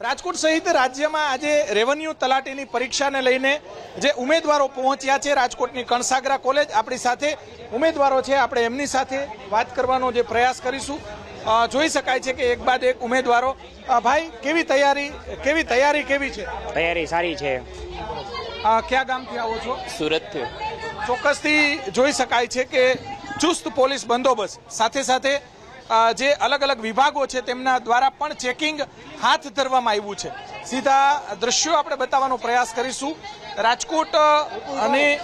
રાજકોટ સહિત રાજ્યમાં આજે રેવન્યુ તલાટીની પરીક્ષાને લઈને જે ઉમેદવારો પહોંચ્યા છે રાજકોટની કણસાગરા કોલેજ આપણી સાથે ઉમેદવારો છે આપણે એમની સાથે વાત કરવાનો જે પ્રયાસ કરીશું. જોઈ શકાય છે કે એક બાદ એક ઉમેદવારો. ભાઈ કેવી તૈયારી કેવી તૈયારી કેવી છે? તૈયારી સારી છે. ક્યાં કયા ગામથી આવો છો? સુરતથી. ચોક્કસથી જોઈ શકાય છે કે ચુસ્ત પોલીસ બંદોબસ્ત. સાથે સાથે જે અલગ અલગ વિભાગો છે તેમના દ્વારા પણ ચેકિંગ હાથ ધરવામાં આવ્યું છે. સીધા દ્રશ્યો આપણે બતાવવાનો પ્રયાસ કરીશું. રાજકોટ અને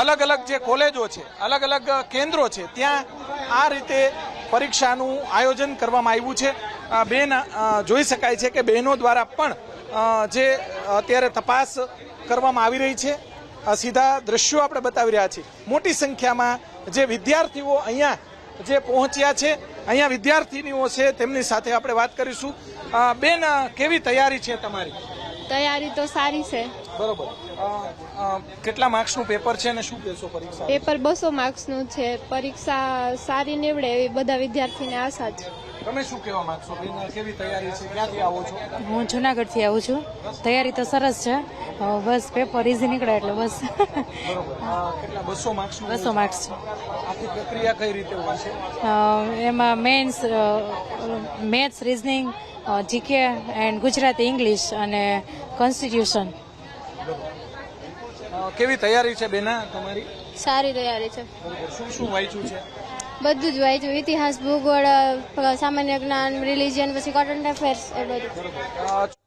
અલગ અલગ જે કોલેજો છે, અલગ અલગ કેન્દ્રો છે, ત્યાં આ રીતે પરીક્ષાનું આયોજન કરવામાં આવ્યું છે. બેન જોઈ શકાય છે કે બહેનો દ્વારા પણ જે અત્યારે તપાસ કરવામાં આવી રહી છે. સીધા દ્રશ્યો આપણે બતાવી રહ્યા છીએ. મોટી સંખ્યામાં જે વિદ્યાર્થીઓ અહીંયા જે પહોંચ્યા છે અહીંયા વિદ્યાર્થીનીઓ છે તેમની સાથે આપણે વાત કરીશું. બેન કેવી તૈયારી છે તમારી? તૈયારી તો સારી છે. બરોબર. કેટલા માર્ક્સનું પેપર છે અને શું કહેશો પરીક્ષા? પેપર બસો માર્ક્સનું છે. પરીક્ષા સારી નીવડે એવી બધા વિદ્યાર્થીને આશા છે. તમે શું કહેવા માંગશો? બેન કેવી તૈયારી છે? ક્યાંથી આવો છો? હું જુનાગઢથી આવું છું. તૈયારી તો સરસ છે. બસ પેપર ઇઝી નીકળે એટલે બસ. કેટલા બસો માર્ક્સનું બસો માર્ક્સ છે. આખી પ્રક્રિયા કઈ રીતે હોય છે? એમાં mains maths reasoning GK and Gujarati English અને કોન્સ્ટિટ્યુશન કેવી તૈયારી છે બેના તમારી? સારી તૈયારી છે. શું શું વાંચ્યું છે? બધું જ વાંચ્યું ઇતિહાસ ભૂગોળ સામાન્ય જ્ઞાન રિલિજન પછી કરંટ અફેર્સ એ બધું.